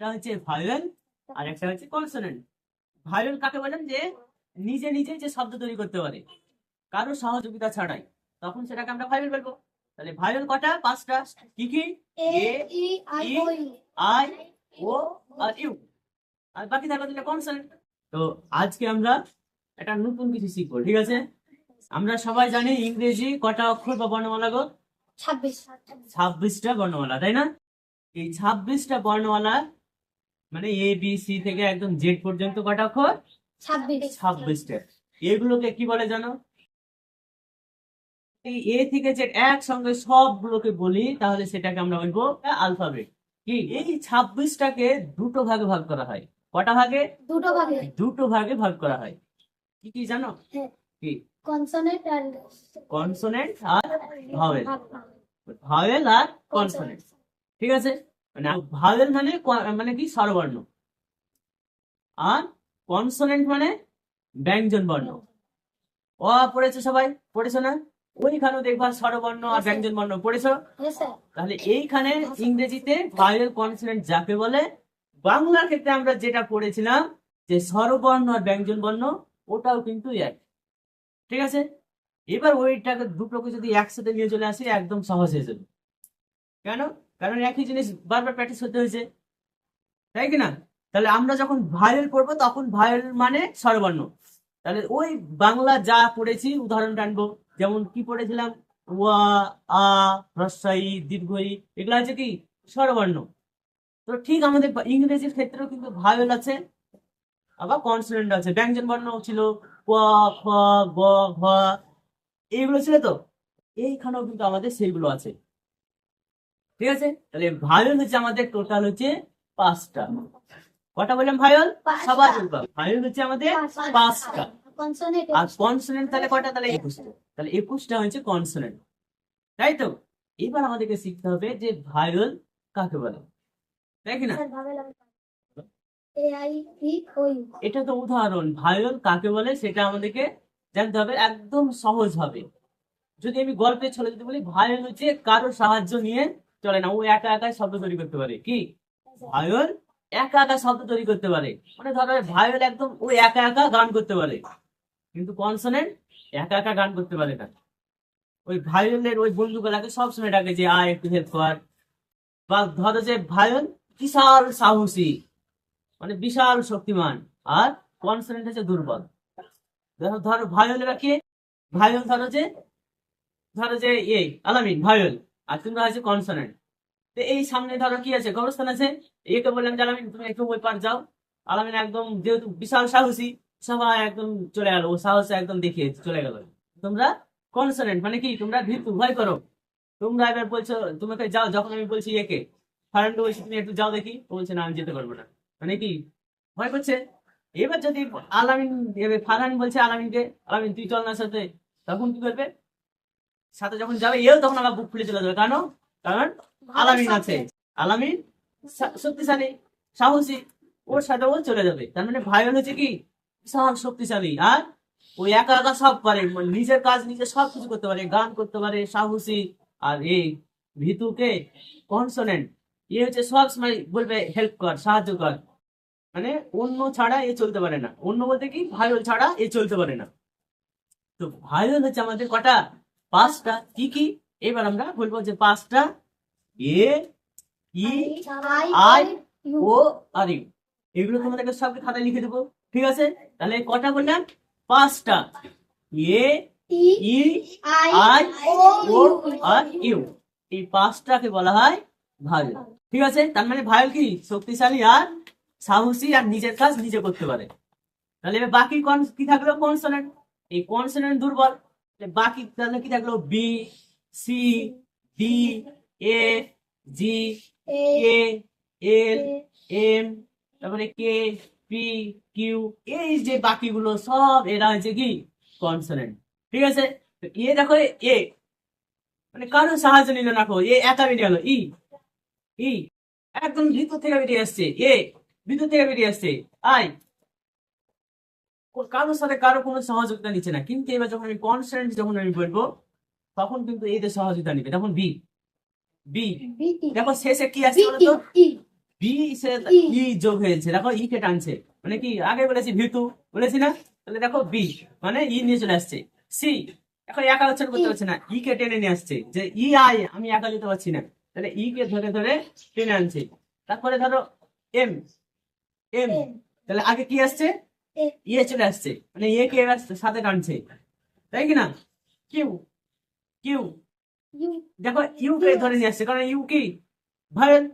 একটা হচ্ছে ভায়োল আর একটা হচ্ছে কনসোনেন্ট ভায়োল কাকে বলেন? যে নিজে নিজে যে শব্দ তৈরি করতে পারে কারও সহযোগিতা ছাড়াই। তখন সেটাকে আমরা ভায়োল বলব। তাহলে ভায়োল কটা? পাঁচটা। কি কি? O U আই ও আর ইউ আর বাকি থাকল দুটো কনসোনেন্ট তো আজকে আমরা একটা নতুন কিছু শিখব ঠিক আছে? আমরা সবাই জানি ইংরেজি কটা অক্ষর বা বর্ণমালা গো? ছাব্বিশ। ছাব্বিশটা বর্ণমালা তাই না? এই ছাব্বিশটা বর্ণমালা মানে এ বি সি থেকে একদম জেড পর্যন্ত কটা অক্ষর ছাব্বিশ। ছাব্বিশটা এগুলোকে কি বলে জানো? এই এ থেকে জেড একসঙ্গে সবগুলোকে বলি তাহলে সেটাকে আমরা বলব আলফাবেট কি? এই ছাব্বিশটাকে দুটো ভাগে ভাগ করা হয়। কটা ভাগে? দুটো ভাগে। দুটো ভাগে ভাগ করা হয়। কি কি জানো? হ্যাঁ। কি? কনসোনেন্ট এন্ড কনসোনেন্ট আর ভাওয়েল ভাওয়েল আর কনসোনেন্ট ঠিক আছে? মানে ভাওয়েল মানে মানে কি? স্বরবর্ণ। আর কনসোনেন্ট মানে ব্যঞ্জন বর্ণ। অ পড়েছো সবাই? পড়েছো না? ওইখানেও দেখবা স্বরবর্ণ আর ব্যঞ্জন বর্ণ। পড়েছো? তাহলে এইখানে ইংরেজিতে ভাওয়েল কনসোনেন্ট যাকে বলে বাংলার ক্ষেত্রে আমরা যেটা পড়েছিলাম যে স্বরবর্ণ আর ব্যঞ্জন বর্ণ ওটাও কিন্তু এক। ঠিক আছে? এবার ওইটাকে দুটোকে যদি একসাথে নিয়ে চলে আসি একদম সহজ হয়ে যাবে। কেন? কারণ একই জিনিস বারবার প্র্যাকটিস করতে হয়েছে। তাই কি না? তাহলে আমরা যখন ভায়োল পড়ব তখন ভায়োল মানে স্বরবর্ণ। তাহলে ওই বাংলা যা পড়েছি, উদাহরণ টানবো যেমন কি পড়েছিলাম? ওয়া, আ হ্রস্বই দীর্ঘই এগুলো আছে কি? স্বরবর্ণ। তো ঠিক আমাদের ইংরেজির ক্ষেত্রেও কিন্তু ভায়োল আছে। আবার কনসোনেন্ট আছে। ব্যঞ্জন বর্ণ ছিল। ক খ, গ, ঘ, এইগুলো ছিল তো? এইখানেও কিন্তু আমাদের সেইগুলো আছে। ঠিক আছে? তাহলে ভায়োল হচ্ছে আমাদের টোটাল হচ্ছে পাঁচটা। কটা বললাম ভায়োল বলবা ভায়োল হচ্ছে আমাদের পাঁচটা। আর কনসোনেন্ট তাহলে কটা? তাহলে একুশটা। তাহলে একুশটা হচ্ছে কনসোনেন্ট তাই তো? এবার আমাদেরকে শিখতে হবে যে ভায়োল কাকে বলে। তাই কি না? এটা তো উদাহরণ। ভায়োল কাকে বলে সেটা আমাদেরকে জানতে হবে একদম সহজ ভাবে যদি আমি গল্পে চলে যদি বলি ভায়োল হচ্ছে কারও সাহায্য নিয়ে চলে না। ও একা একাই শব্দ তৈরি করতে পারে। কি? ভায়োল একা একা শব্দ তৈরি করতে পারে। মানে ধরো ভায়োল একদম ও একা একা গান করতে পারে। কিন্তু কনসোনেন্ট একা একা গান করতে পারে না। ওই ভায়োলের ওই বন্ধুগুলাকে সবসময় ডাকে যে, আয়, একটু হেল্প কর। বা ধরো যে ভায়োল বিশাল সাহসী মানে বিশাল শক্তিমান, আর কনসোনেন্ট হচ্ছে দুর্বল। ধরো ধরো ভায়োলেরা কে? ভায়োল ধরো যে ধরো যে এই আলামিন, ভায়োল। আর তোমরা আছে কনসোনেন্ট তো এই সামনে ধরো কি আছে? গৌরস্থান আছে। একে বললাম যে আলামিন, তুমি একটু ওই পার যাও। আলামিন একদম যেহেতু বিশাল সাহসী, সবাই একদম চলে গেল ও সাহস একদম দেখিয়ে চলে গেল। তোমরা কনসোনেন্ট মানে কি? তোমরা ভীতু, ভয় করো। তোমরা এবার বলছো, তোমাকে যাও, যখন আমি বলছি একে। ফারানকে বলছি, তুমি একটু যাও দেখি। বলছে, না, আমি যেতে পারব না। মানে কি? ভয় করছে? এবার যদি আলামিন, এবার ফারহান বলছে আলামিনকে, আলামিন, তুই চল না সাথে। তখন কি করবে? সাথে যখন যাবে এও তখন আবার বুক ফুলে চলে যাবে। কেন কারণ আলামিন আছে। আলামিন শক্তিশালী সাহসী ওর সাথে ও চলে যাবে। তার মানে ভাইরাল হচ্ছে কি? বিশাল শক্তিশালী। আর ও একা একা সব পারে। নিজের কাজ নিজে সব কিছু করতে পারে। গান করতে পারে সাহসী। আর এই ভিতুকে কনসোনেন্ট এ হচ্ছে সব সময় বলবে হেল্প কর সাহায্য কর। মানে অন্য ছাড়া এ চলতে পারে না। অন্য বলতে কি? ভাইরাল ছাড়া এ চলতে পারে না। তো ভাইরাল হচ্ছে আমাদের কটা? পাঁচটা কি কি? এবার আমরা বলব যে পাঁচটা এ ই আই ও আর ইউ এগুলো তোমাদেরকে সবকে খাতায় লিখে দেবো। ঠিক আছে? তাহলে কটা বললাম? পাঁচটা। এ ই আই ও আর ইউ। এই পাঁচটাকে বলা হয় ভায়োল ঠিক আছে? তার মানে ভায়োল কি? শক্তিশালী আর সাহসী আর নিজের কাজ নিজে করতে পারে। তাহলে এবার বাকি কন কি থাকল? কনসোনেন্ট। এই কনসোনেন্ট দুর্বল। বাকি তাহলে কি থাকল? B C D A G K L M তারপরে কে পি কিউ এই যে বাকিগুলো সব এরা হচ্ছে কি? কনসোনেন্ট ঠিক আছে? তো এ দেখো এ মানে কারও সাহায্য নিল না এ একা বেরিয়ে গেল। ই ই একদম ভিতর থেকে বেরিয়ে আসছে। এ ভিতর থেকে বেরিয়ে আসছে। আই কারোর সাথে কারও কোনো সহযোগিতা নিচ্ছে না। কিন্তু এবার যখন আমি কনসোনেন্ট যখন আমি বলব তখন কিন্তু এদের সহযোগিতা নিবে। তখন বি বি দেখো শেষে কি আছে বলো বিটি তো ই বি সে ই। ই যোগ হয়েছে। দেখো ই কে টানছে। মানে কি? আগে বলেছি ভিতু বলেছি না? তাহলে দেখো বি মানে ই নিয়ে চলে আসছে। সি এখন একা উচ্চারণ করতে। পারছে না। ই কে টেনে নিয়ে আসছে। যে ই আই আমি একা নিতে পারছি না। তাহলে ই কে ধরে ধরে টেনে আনছে। তারপরে ধরো এম এম তাহলে আগে কি আসছে? ইয়ে চলে আসছে। মানে ইয়ে কে আসছে? সাথে টানছে। তাই কি না? কিউ। কিউ। দেখো ইউ কে ধরে নিয়ে আসছে। কারণ ইউ কি? ভাইয়েল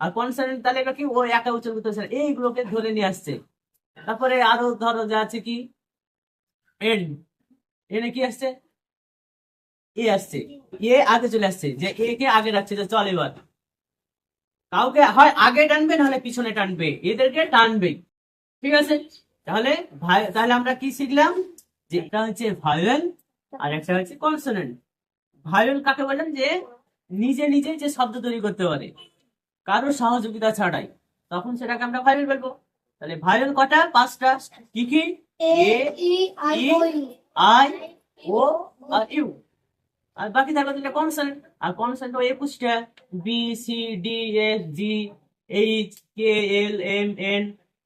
আর কনসার্ন তাহলে এটা কি? ও একা উচ্চারণ করতে এইগুলোকে ধরে নিয়ে আসছে। তারপরে আরও ধরো যা আছে কি? এন। এনে কি আসছে? এ আসছে। এ আগে চলে আসছে। যে এ কে আগে রাখছে যে চল এবার। কাউকে হয় আগে টানবে নাহলে পিছনে টানবে। এদেরকে টানবে। ঠিক আছে? তাহলে ভাই তাহলে আমরা কি শিখলাম? যে এটা হচ্ছে ভায়োল আর একটা হচ্ছে কনসোনেন্ট ভায়োল কাকে বলেন যে নিজে নিজে যে শব্দ তৈরি করতে পারে কারোর সহযোগিতা ছাড়াই। তখন সেটাকে আমরা ভায়োল বলব। তাহলে ভায়োল কটা? পাঁচটা। কি কি? এ আই ও আর ইউ আর বাকি থাকবে দুটো কনসোনেন্ট আর কনসোনেন্ট একুশটা B C D F G H K L M N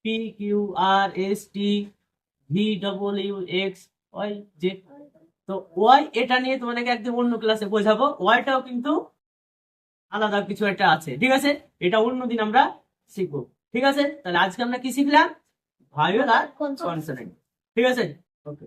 P Q R S T V W X Y J তো ওয়াই এটা নিয়ে তোমাদেরকে একদম অন্য ক্লাসে বোঝাবো। ওয়াইটাও কিন্তু আলাদা কিছু একটা আছে ঠিক আছে? এটা অন্য দিন আমরা শিখব ঠিক আছে? তাহলে আজকে আমরা কি শিখলাম? ভায়োল আর কনসোনেন্ট ঠিক আছে? ওকে